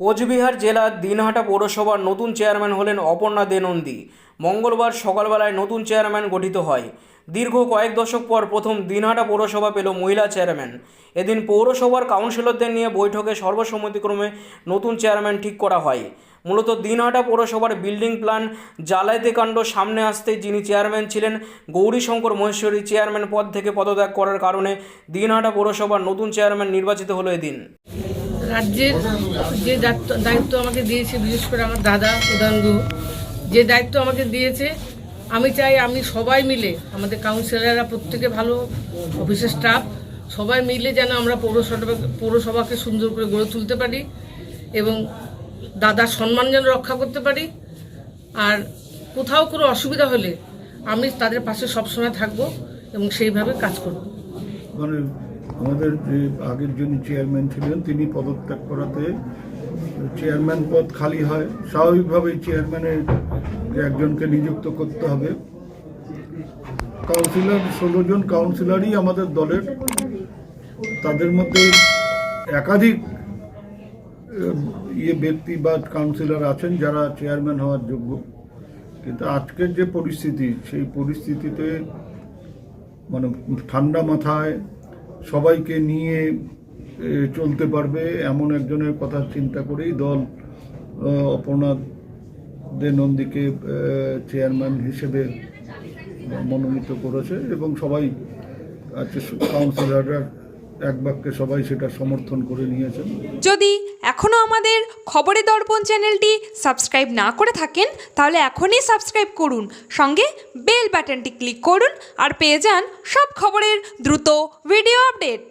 কোচবিহার জেলার দিনহাটা পৌরসভার নতুন চেয়ারম্যান হলেন অপর্ণা দেনন্দী। মঙ্গলবার সকালবেলায় নতুন চেয়ারম্যান গঠিত হয়। দীর্ঘ কয়েক দশক পর প্রথম দিনহাটা পৌরসভা পেল মহিলা চেয়ারম্যান। এদিন পৌরসভার কাউন্সিলরদের নিয়ে বৈঠকে সর্বসম্মতিক্রমে নতুন চেয়ারম্যান ঠিক করা হয়। মূলত দিনহাটা পৌরসভার বিল্ডিং প্ল্যান জালাইতে কাণ্ড সামনে আসতে যিনি চেয়ারম্যান ছিলেন, গৌরীশঙ্কর মহেশ্বরী চেয়ারম্যান পদ থেকে পদত্যাগ করার কারণে দিনহাটা পৌরসভার নতুন চেয়ারম্যান নির্বাচিত হলো এদিন। রাজ্যের যে দায়িত্ব আমাকে দিয়েছে, বিশেষ করে আমার দাদা উদয়ন গুহ যে দায়িত্ব আমাকে দিয়েছে, আমি চাই আমি সবাই মিলে, আমাদের কাউন্সিলররা প্রত্যেকে ভালো অফিসের স্টাফ সবাই মিলে যেন আমরা পৌরসভা পৌরসভাকে সুন্দর করে গড়ে তুলতে পারি এবং দাদার সম্মান যেন রক্ষা করতে পারি। আর কোথাও কোনো অসুবিধা হলে আমি তাদের পাশে সবসময় থাকব এবং সেইভাবে কাজ করব। মানে আমাদের যে আগের যিনি চেয়ারম্যান ছিলেন, তিনি পদত্যাগ করাতে চেয়ারম্যান পদ খালি হয়। স্বাভাবিকভাবেই চেয়ারম্যানের একজনকে নিযুক্ত করতে হবে। কাউন্সিলর, ষোলো জন কাউন্সিলরই আমাদের দলের। তাদের মধ্যে একাধিক ইয়ে ব্যক্তি বা কাউন্সিলর আছেন যারা চেয়ারম্যান হওয়ার যোগ্য। কিন্তু আজকের যে পরিস্থিতি, সেই পরিস্থিতিতে মানে ঠান্ডা মাথায় সবাইকে নিয়ে চলতে পারবে এমন একজনের কথা চিন্তা করেই দল অপর্ণা দে নন্দীকে চেয়ারম্যান হিসেবে মনোনীত করেছে এবং সবাই আজকে কাউন্সিলররা এক বাক্যে সবাই সেটা সমর্থন করে নিয়েছেন। যদি এখনও আমাদের খবরে দর্পণ চ্যানেলটি সাবস্ক্রাইব না করে থাকেন, তাহলে এখনই সাবস্ক্রাইব করুন। সঙ্গে বেল বাটনটি ক্লিক করুন আর পেয়ে যান সব খবরের দ্রুত ভিডিও আপডেট।